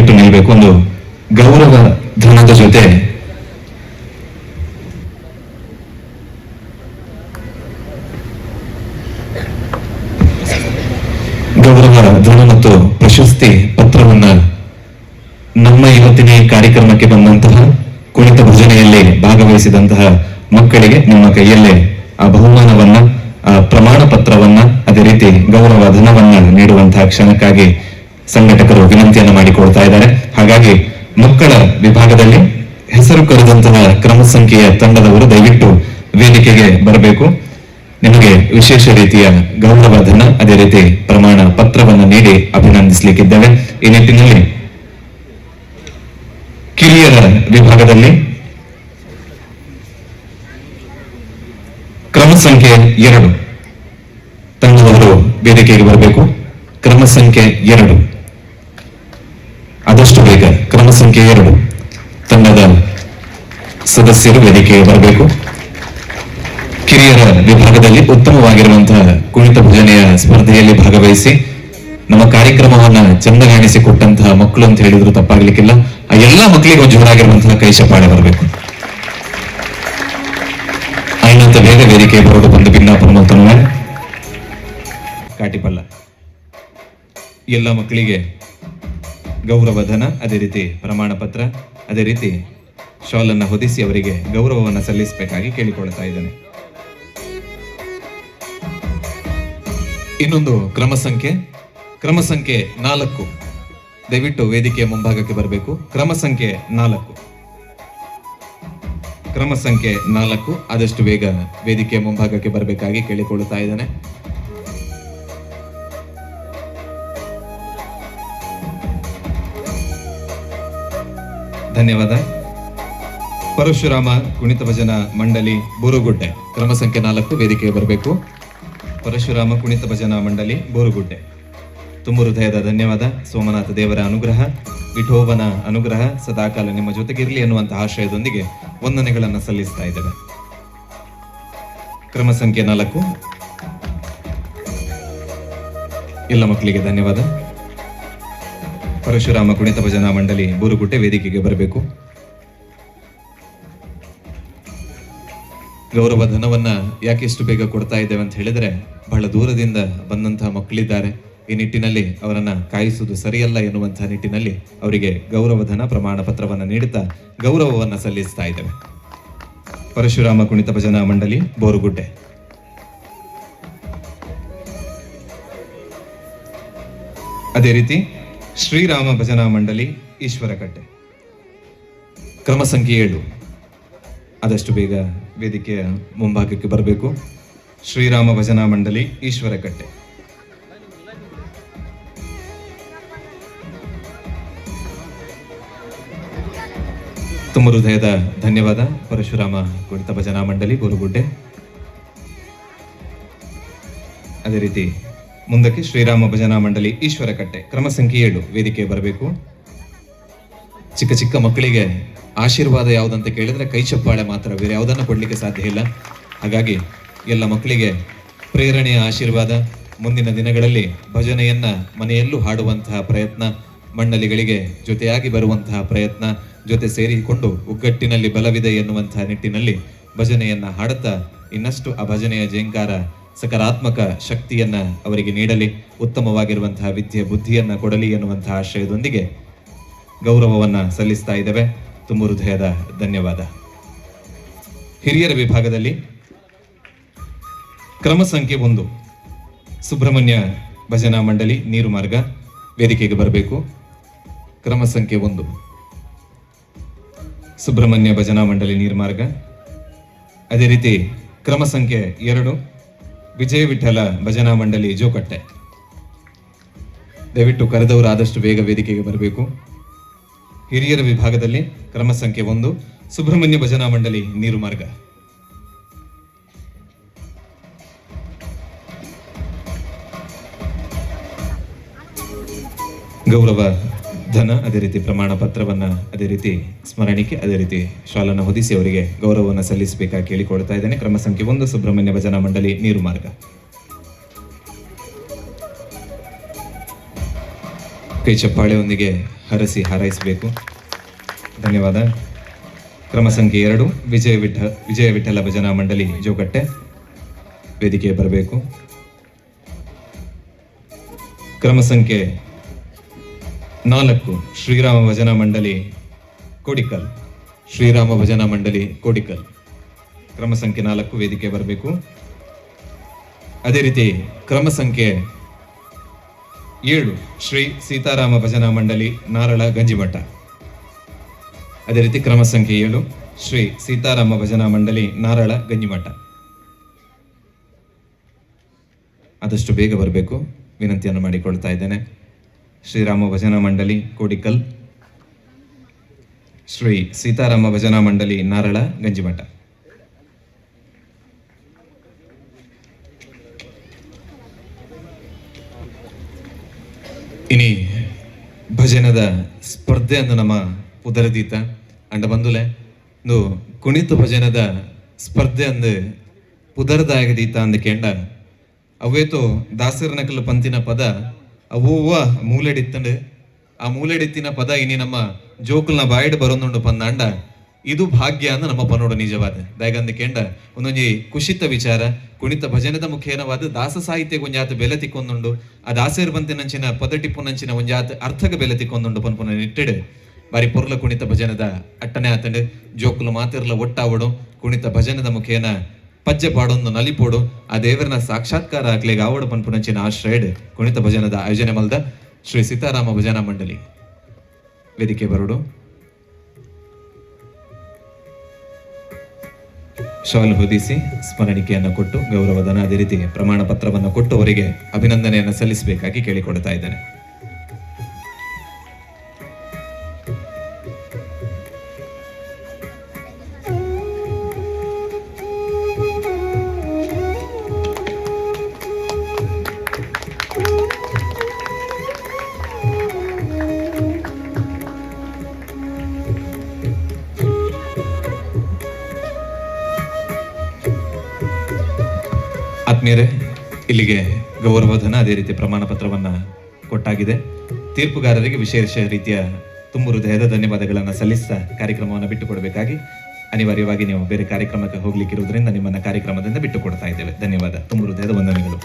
ದಯವಿಟ್ಟು ನಿಲ್ಬೇಕು ಒಂದು ಗೌರವ ಧನದ ಜೊತೆ ಗೌರವ ಧನ ಮತ್ತು ಪ್ರಶಸ್ತಿ ಪತ್ರವನ್ನ ನಮ್ಮ ಇವತ್ತಿನ ಕಾರ್ಯಕ್ರಮಕ್ಕೆ ಬಂದಂತಹ ಕುಣಿತ ಭಜನೆಯಲ್ಲಿ ಭಾಗವಹಿಸಿದಂತಹ ಮಕ್ಕಳಿಗೆ ನಿಮ್ಮ ಕೈಯಲ್ಲೇ ಆ ಬಹುಮಾನವನ್ನ, ಆ ಪ್ರಮಾಣ ಪತ್ರವನ್ನ ಅದೇ ರೀತಿ ಗೌರವ ಧನವನ್ನ ನೀಡುವಂತಹ ಕ್ಷಣಕ್ಕಾಗಿ ಸಂಘಟಕರು ವಿನಂತಿಯನ್ನು ಮಾಡಿಕೊಳ್ತಾ ಇದ್ದಾರೆ. ಹಾಗಾಗಿ ಮಕ್ಕಳ ವಿಭಾಗದಲ್ಲಿ ಹೆಸರು ಕರೆದಂತಹ ಕ್ರಮ ಸಂಖ್ಯೆಯ ತಂಡದವರು ದಯವಿಟ್ಟು ವೇದಿಕೆಗೆ ಬರಬೇಕು. ನಿಮಗೆ ವಿಶೇಷ ರೀತಿಯ ಗೌರವ ಧನ ಅದೇ ರೀತಿ ಪ್ರಮಾಣ ಪತ್ರವನ್ನು ನೀಡಿ ಅಭಿನಂದಿಸಲಿಕ್ಕಿದ್ದೇವೆ. ಈ ನಿಟ್ಟಿನಲ್ಲಿ ಕಿರಿಯರ ವಿಭಾಗದಲ್ಲಿ ಕ್ರಮ ಸಂಖ್ಯೆ ಎರಡು ತಂಡದವರು ವೇದಿಕೆಗೆ ಬರಬೇಕು. ಕ್ರಮ ಸಂಖ್ಯೆ ಎರಡು ಆದಷ್ಟು ಬೇಗ ಕ್ರಮ ಸಂಖ್ಯೆ ಎರಡು. ತಂಡದ ಸದಸ್ಯರು ವೇದಿಕೆಗೆ ಬರಬೇಕು. ಕಿರಿಯರ ವಿಭಾಗದಲ್ಲಿ ಉತ್ತಮವಾಗಿರುವಂತಹ ಕುಣಿತ ಭಜನೆಯ ಸ್ಪರ್ಧೆಯಲ್ಲಿ ಭಾಗವಹಿಸಿ ನಮ್ಮ ಕಾರ್ಯಕ್ರಮವನ್ನ ಚಂದಗಾಣಿಸಿಕೊಟ್ಟಂತಹ ಮಕ್ಕಳು ಅಂತ ಹೇಳಿದ್ರು ತಪ್ಪಾಗ್ಲಿಕ್ಕಿಲ್ಲ. ಆ ಎಲ್ಲಾ ಮಕ್ಕಳಿಗೂ ಜೋರಾಗಿರುವಂತಹ ಕೈ ಚಪ್ಪಾಳೆ ಬರಬೇಕು ಐನಂತ ಬೇಗ ವೇದಿಕೆ ಬರೋದು ಬಂದು ಭಿನ್ನಾಪುರ ಮತ್ತು ಕಾಟಿಪಲ್ಲ. ಎಲ್ಲ ಮಕ್ಕಳಿಗೆ ಗೌರವ ಧನ ಅದೇ ರೀತಿ ಪ್ರಮಾಣ ಪತ್ರ ಅದೇ ರೀತಿ ಶಾಲನ್ನು ಹೊದಿಸಿ ಅವರಿಗೆ ಗೌರವವನ್ನು ಸಲ್ಲಿಸಬೇಕಾಗಿ ಕೇಳಿಕೊಳ್ತಾ ಇದ್ದೇನೆ. ಇನ್ನೊಂದು ಕ್ರಮ ಸಂಖ್ಯೆ. ಕ್ರಮ ಸಂಖ್ಯೆ ನಾಲ್ಕು. ದಯವಿಟ್ಟು ವೇದಿಕೆಯ ಮುಂಭಾಗಕ್ಕೆ ಬರಬೇಕು. ಕ್ರಮ ಸಂಖ್ಯೆ ನಾಲ್ಕು. ಕ್ರಮ ಸಂಖ್ಯೆ ನಾಲ್ಕು. ಆದಷ್ಟು ಬೇಗ ವೇದಿಕೆಯ ಮುಂಭಾಗಕ್ಕೆ ಬರಬೇಕಾಗಿ ಕೇಳಿಕೊಳ್ಳುತ್ತಾ ಇದ್ದೇನೆ. ಧನ್ಯವಾದ. ಪರಶುರಾಮ ಕುಣಿತ ಭಜನಾ ಮಂಡಳಿ ಬೋರುಗುಡ್ಡೆ. ಕ್ರಮ ಸಂಖ್ಯೆ ನಾಲ್ಕು, ವೇದಿಕೆಗೆ ಬರಬೇಕು. ಪರಶುರಾಮ ಕುಣಿತ ಭಜನಾ ಮಂಡಳಿ ಬೋರುಗುಡ್ಡೆ. ತುಂಬು ಹೃದಯದ ಧನ್ಯವಾದ. ಸೋಮನಾಥ ದೇವರ ಅನುಗ್ರಹ, ವಿಠೋಬನ ಅನುಗ್ರಹ, ಸದಾಕಾಲ ನಿಮ್ಮ ಜೊತೆಗಿರಲಿ ಎನ್ನುವಂತಹ ಆಶಯದೊಂದಿಗೆ ವಂದನೆಗಳನ್ನು ಸಲ್ಲಿಸ್ತಾ ಇದ್ದೇವೆ. ಕ್ರಮ ಸಂಖ್ಯೆ ನಾಲ್ಕು. ಎಲ್ಲ ಮಕ್ಕಳಿಗೆ ಧನ್ಯವಾದ. ಪರಶುರಾಮ ಕುಣಿತ ಭಜನಾ ಮಂಡಳಿ ಬೂರುಗುಟ್ಟೆ ವೇದಿಕೆಗೆ ಬರಬೇಕು. ಗೌರವ ಧನವನ್ನ ಯಾಕೆ ಇಷ್ಟು ಬೇಗ ಕೊಡ್ತಾ ಇದ್ದೇವೆ ಅಂತ ಹೇಳಿದ್ರೆ, ಬಹಳ ದೂರದಿಂದ ಬಂದಂತಹ ಮಕ್ಕಳಿದ್ದಾರೆ. ಈ ನಿಟ್ಟಿನಲ್ಲಿ ಅವರನ್ನ ಕಾಯಿಸುವುದು ಸರಿಯಲ್ಲ ಎನ್ನುವಂತಹ ನಿಟ್ಟಿನಲ್ಲಿ ಅವರಿಗೆ ಗೌರವಧನ ಪ್ರಮಾಣ ಪತ್ರವನ್ನು ನೀಡುತ್ತಾ ಗೌರವವನ್ನು ಸಲ್ಲಿಸ್ತಾ ಇದ್ದೇವೆ. ಪರಶುರಾಮ ಕುಣಿತ ಭಜನಾ ಮಂಡಳಿ ಬೋರುಗುಡ್ಡೆ ಅದೇ ರೀತಿ ಶ್ರೀರಾಮ ಭಜನಾ ಮಂಡಳಿ, ಈಶ್ವರಕಟ್ಟೆ. ಕ್ರಮ ಸಂಖ್ಯೆ ಏಳು. ಆದಷ್ಟು ಬೇಗ ವೇದಿಕೆಯ ಮುಂಭಾಗಕ್ಕೆ ಬರಬೇಕು. ಶ್ರೀರಾಮ ಭಜನಾ ಮಂಡಳಿ, ಈಶ್ವರಕಟ್ಟೆ. ತುಂಬ ಹೃದಯದ ಧನ್ಯವಾದ. ಪರಶುರಾಮ ಕುಣಿತ ಭಜನಾ ಮಂಡಳಿ, ಗೋಲುಗುಡ್ಡೆ. ಅದೇ ರೀತಿ ಮುಂದಕ್ಕೆ ಶ್ರೀರಾಮ ಭಜನಾ ಮಂಡಳಿ ಈಶ್ವರಕಟ್ಟೆ ಕ್ರಮ ಸಂಖ್ಯೆ ಏಳು. ವೇದಿಕೆ ಬರಬೇಕು. ಚಿಕ್ಕ ಚಿಕ್ಕ ಮಕ್ಕಳಿಗೆ ಆಶೀರ್ವಾದ ಯಾವುದಂತ ಕೇಳಿದ್ರೆ ಕೈ ಚಪ್ಪಾಳೆ ಮಾತ್ರ. ಬೇರೆ ಯಾವುದನ್ನು ಕೊಡ್ಲಿಕ್ಕೆ ಸಾಧ್ಯ ಇಲ್ಲ. ಹಾಗಾಗಿ ಎಲ್ಲ ಮಕ್ಕಳಿಗೆ ಪ್ರೇರಣೆಯ ಆಶೀರ್ವಾದ. ಮುಂದಿನ ದಿನಗಳಲ್ಲಿ ಭಜನೆಯನ್ನ ಮನೆಯಲ್ಲೂ ಹಾಡುವಂತಹ ಪ್ರಯತ್ನ ಮಂಡಳಿಗಳಿಗೆ ಜೊತೆಯಾಗಿ ಬರುವಂತಹ ಪ್ರಯತ್ನ, ಜೊತೆ ಸೇರಿಕೊಂಡು ಒಗ್ಗಟ್ಟಿನಲ್ಲಿ ಬಲವಿದೆ ಎನ್ನುವಂತಹ ನಿಟ್ಟಿನಲ್ಲಿ ಭಜನೆಯನ್ನ ಹಾಡುತ್ತಾ ಇನ್ನಷ್ಟು ಆ ಭಜನೆಯ ಜೇಂಕಾರ ಸಕಾರಾತ್ಮಕ ಶಕ್ತಿಯನ್ನ ಅವರಿಗೆ ನೀಡಲಿ, ಉತ್ತಮವಾಗಿರುವಂತಹ ವಿದ್ಯೆ, ಬುದ್ಧಿಯನ್ನ ಕೊಡಲಿ ಎನ್ನುವಂತಹ ಆಶಯದೊಂದಿಗೆ ಗೌರವವನ್ನ ಸಲ್ಲಿಸ್ತಾ ಇದ್ದೇವೆ. ತುಂಬ ಹೃದಯದ ಧನ್ಯವಾದ. ಹಿರಿಯರ ವಿಭಾಗದಲ್ಲಿ ಕ್ರಮ ಸಂಖ್ಯೆ ಒಂದು, ಸುಬ್ರಹ್ಮಣ್ಯ ಭಜನಾ ಮಂಡಳಿ ನೀರು ಮಾರ್ಗ ವೇದಿಕೆಗೆ ಬರಬೇಕು. ಕ್ರಮ ಸಂಖ್ಯೆ ಒಂದು, ಸುಬ್ರಹ್ಮಣ್ಯ ಭಜನಾ ಮಂಡಳಿ ನೀರು ಮಾರ್ಗ ಅದೇ ರೀತಿ ಕ್ರಮ ಸಂಖ್ಯೆ ಎರಡು ವಿಜಯ ವಿಠಲ ಭಜನಾ ಮಂಡಳಿ ಜೋಕಟ್ಟೆ. ದಯವಿಟ್ಟು ಕರೆದವರು ಆದಷ್ಟು ಬೇಗ ವೇದಿಕೆಗೆ ಬರಬೇಕು. ಹಿರಿಯರ ವಿಭಾಗದಲ್ಲಿ ಕ್ರಮ ಸಂಖ್ಯೆ ಒಂದು, ಸುಬ್ರಹ್ಮಣ್ಯ ಭಜನಾ ಮಂಡಳಿ ನೀರು ಮಾರ್ಗ ಗೌರವ ಧನ, ಅದೇ ರೀತಿ ಪ್ರಮಾಣ ಪತ್ರವನ್ನು, ಅದೇ ರೀತಿ ಸ್ಮರಣಿಕೆ, ಅದೇ ರೀತಿ ಶಾಲನ್ನು ಹೊದಿಸಿ ಅವರಿಗೆ ಗೌರವವನ್ನು ಸಲ್ಲಿಸಬೇಕಾಗಿ ಕೇಳಿಕೊಳ್ತಾ ಇದ್ದೇನೆ. ಕ್ರಮ ಸಂಖ್ಯೆ ಒಂದು, ಸುಬ್ರಹ್ಮಣ್ಯ ಭಜನಾ ಮಂಡಳಿ, ನೀರು ಮಾರ್ಗ. ಕೈ ಚಪ್ಪಾಳೆಯೊಂದಿಗೆ ಹರಸಿ ಹಾರೈಸಬೇಕು. ಧನ್ಯವಾದ. ಕ್ರಮ ಸಂಖ್ಯೆ ಎರಡು, ವಿಜಯ ವಿಠ, ವಿಜಯ ವಿಠಲ ಭಜನಾ ಮಂಡಳಿ, ಜೋಗಟ್ಟೆ. ವೇದಿಕೆ ಬರಬೇಕು. ಕ್ರಮ ಸಂಖ್ಯೆ ನಾಲ್ಕು ಶ್ರೀರಾಮ ಭಜನಾ ಮಂಡಳಿ ಕೋಡಿಕಲ್. ಶ್ರೀರಾಮ ಭಜನಾ ಮಂಡಳಿ ಕೋಡಿಕಲ್. ಕ್ರಮ ಸಂಖ್ಯೆ ನಾಲ್ಕು ವೇದಿಕೆ ಬರಬೇಕು. ಅದೇ ರೀತಿ ಕ್ರಮ ಸಂಖ್ಯೆ ಏಳು ಶ್ರೀ ಸೀತಾರಾಮ ಭಜನಾ ಮಂಡಳಿ ನಾರಳ ಗಂಜಿಮಠ. ಅದೇ ರೀತಿ ಕ್ರಮ ಸಂಖ್ಯೆ ಏಳು ಶ್ರೀ ಸೀತಾರಾಮ ಭಜನಾ ಮಂಡಳಿ ನಾರಳ ಗಂಜಿಮಠ. ಆದಷ್ಟು ಬೇಗ ಬರಬೇಕು. ವಿನಂತಿಯನ್ನು ಮಾಡಿಕೊಳ್ತಾ ಇದ್ದೇನೆ. ಶ್ರೀರಾಮ ಭಜನಾ ಮಂಡಳಿ, ಕೋಡಿಕಲ್. ಶ್ರೀ ಸೀತಾರಾಮ ಭಜನಾ ಮಂಡಳಿ, ನಾರಳ, ಗಂಜಿಮಠ. ಇನಿ ಭಜನದ ಸ್ಪರ್ಧೆ ಅಂದು ನಮ್ಮ ಪುದರದೀತ ಅಂಡ ಬಂದುಲೆ ಇಂದು ಕುಣಿತು ಭಜನದ ಸ್ಪರ್ಧೆ ಅಂದು ಪುದರದಾಯಗದೀತ ಅಂದು ಕೇಂಡ. ದಾಸರ ದಾಸರನಕಲು ಪಂತಿನ ಪದ ಅವ್ವ ಮೂಲೆಡಿತ್ತಂಡು ಆ ಮೂಲೆಡಿತ್ತಿನ ಪದ ಇನಿ ನಮ್ಮ ಜೋಕುಲ್ನ ಬಾಯಿಡ್ ಬರೋದುಂಡು ಪಂದಾಂಡ. ಇದು ಭಾಗ್ಯ ಅಂದ ನಮ್ಮ ಪನ್ನೋಡು ನಿಜವಾದ. ದಯಗಂದ ಕೆಂಡ. ಒಂದೊಂಜಿ ಕುಶಿತ ವಿಚಾರ, ಕುಣಿತ ಭಜನದ ಮುಖೇನವಾದ, ದಾಸ ಸಾಹಿತ್ಯ ಒಂಜಾತ ಬೆಲೆ ತಿಕ್ಕೊಂದುಂಡು. ಆ ದಾಸೇರ್ ಬಂತಿನಂಚಿನ ಪದ ಟಿಪ್ಪುನಂಚಿನ ಒಂಜಾತ ಅರ್ಥಗ ಬೆಲೆ ತಿಕ್ಕೊಂದುಂಡು ಪನ್ಪುನ ನಿಟ್ಟಿಡು. ಬಾರಿ ಪೊರ್ಲ ಕುಣಿತ ಭಜನದ ಅಟ್ಟನೆ ಆತಂಡು ಜೋಕುಲು ಮಾತಿರ್ಲ ಒಟ್ಟಾವಡು ಕುಣಿತ ಭಜನದ ಮುಖೇನ ಪಜ್ಜೆ ಪಾಡೊಂದು ನಲಿಪೋಡು ಆ ದೇವರನ ಸಾಕ್ಷಾತ್ಕಾರ ಆಗ್ಲಿಗೆ ಗಾವಡ ಪನ್ಪುನಂಚಿನ ಆಶ್ರಯಡ್ ಕುಣಿತ ಭಜನದ ಆಯೋಜನೆ ಮಲ್ದ ಶ್ರೀ ಸೀತಾರಾಮ ಭಜನಾ ಮಂಡಳಿ. ವೇದಿಕೆ ಬರೋಡು. ಶಾಲ್ ಹೊದಿಸಿ ಸ್ಮರಣಿಕೆಯನ್ನು ಕೊಟ್ಟು ಗೌರವಧನ ಅದೇ ರೀತಿ ಪ್ರಮಾಣ ಪತ್ರವನ್ನು ಕೊಟ್ಟು ಅವರಿಗೆ ಅಭಿನಂದನೆಯನ್ನು ಸಲ್ಲಿಸಬೇಕಾಗಿ ಕೇಳಿಕೊಡ್ತಾ ಇದ್ದೇನೆ. ಆತ್ಮೀಯರೇ, ಇಲ್ಲಿಗೆ ಗೌರವಧನ ಅದೇ ರೀತಿ ಪ್ರಮಾಣ ಪತ್ರವನ್ನ ಕೊಟ್ಟಾಗಿದೆ. ತೀರ್ಪುಗಾರರಿಗೆ ವಿಶೇಷ ರೀತಿಯ ತುಂಬ ಹೃದಯದ ಧನ್ಯವಾದಗಳನ್ನು ಸಲ್ಲಿಸ್ತಾ ಕಾರ್ಯಕ್ರಮವನ್ನು ಬಿಟ್ಟುಕೊಡಬೇಕಾಗಿ ಅನಿವಾರ್ಯವಾಗಿ ನೀವು ಬೇರೆ ಕಾರ್ಯಕ್ರಮಕ್ಕೆ ಹೋಗ್ಲಿಕ್ಕಿರುವುದರಿಂದ ನಿಮ್ಮನ್ನ ಕಾರ್ಯಕ್ರಮದಿಂದ ಬಿಟ್ಟುಕೊಡ್ತಾ ಇದ್ದೇವೆ. ಧನ್ಯವಾದ. ತುಂಬ ಹೃದಯದ ವಂದನೆಗಳು.